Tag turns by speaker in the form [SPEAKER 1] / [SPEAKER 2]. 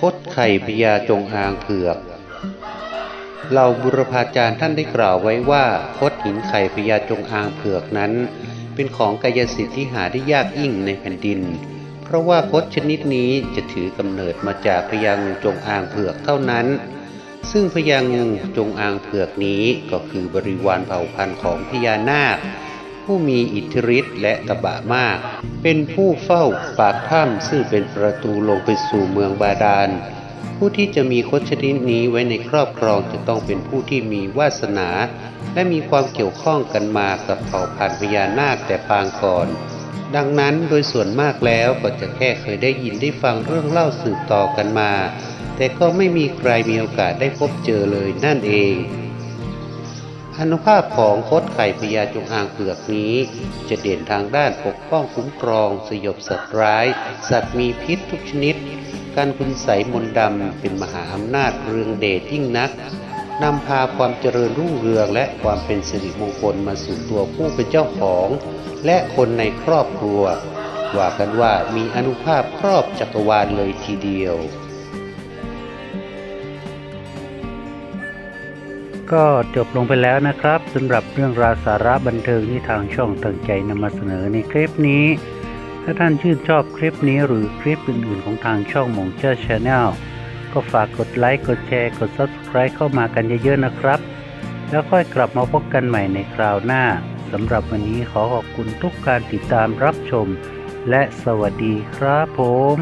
[SPEAKER 1] คดไข่พญาจงอางเผือกเหล่าบุรพาจารย์ท่านได้กล่าวไว้ว่าคดหินไข่พญาจงอางเผือกนั้น เป็นของกายสิทธิ์ที่หาได้ยากยิ่งในแผ่นดิน เพราะว่าคดชนิดนี้จะถือกำเนิดมาจากพญางูจงอางเผือกเท่านั้น ซึ่งพญางูจงอางเผือกนี้ก็คือบริวารเผ่าพันธุ์ของพญานาค ผู้มีอิทธิฤทธิ์และตบะมาก เป็นผู้เฝ้าปากถ้ำซึ่งเป็นประตูลงไปสู่เมืองบาดาล ผู้ที่จะมีคดชนิดนี้ไว้ในครอบครองจะต้องเป็นผู้ที่มีวาสนา และมีความเกี่ยวข้องกันมากับเผ่าพันธุ์พญานาคแต่ปางก่อน ดังนั้นโดยส่วนมากแล้วก็จะแค่เคยได้ยินได้ฟังเรื่องเล่าสืบต่อกันมา แต่ก็ไม่มีใครมีโอกาสได้พบเจอเลยนั่นเอง อนุภาพของคดไข่พญาจงอางเผือกนี้ จะเด่นทางด้านปกป้องคุ้มครอง สยบสัตว์ร้าย สัตว์มีพิษทุกชนิด การคุณใสมนดำเป็นมหาอำนาจเรืองเดชยิ่งนักนำพาความเจริญรุ่งเรืองและความเป็นสิริมงคลมาสู่ตัวผู้เป็นเจ้าของ และคนในครอบครัว ว่ากันว่ามีอนุภาพครอบจักรวาลเลยทีเดียว
[SPEAKER 2] ก็จบลงไปแล้วนะครับสำหรับเรื่องราวสาระบันเทิงที่ทางช่องตั้งใจนำมาเสนอในคลิปนี้ ถ้าท่านชื่นชอบคลิปนี้หรือคลิปอื่นๆ ของทางช่องมงเจ้าชาแนลก็ฝากกดไลค์กดแชร์กด Subscribe เข้ามากันเยอะๆนะครับ แล้วค่อยกลับมาพบกันใหม่ในคราวหน้าสำหรับวันนี้ขอขอบคุณทุกการติดตามรับชม และสวัสดีครับผม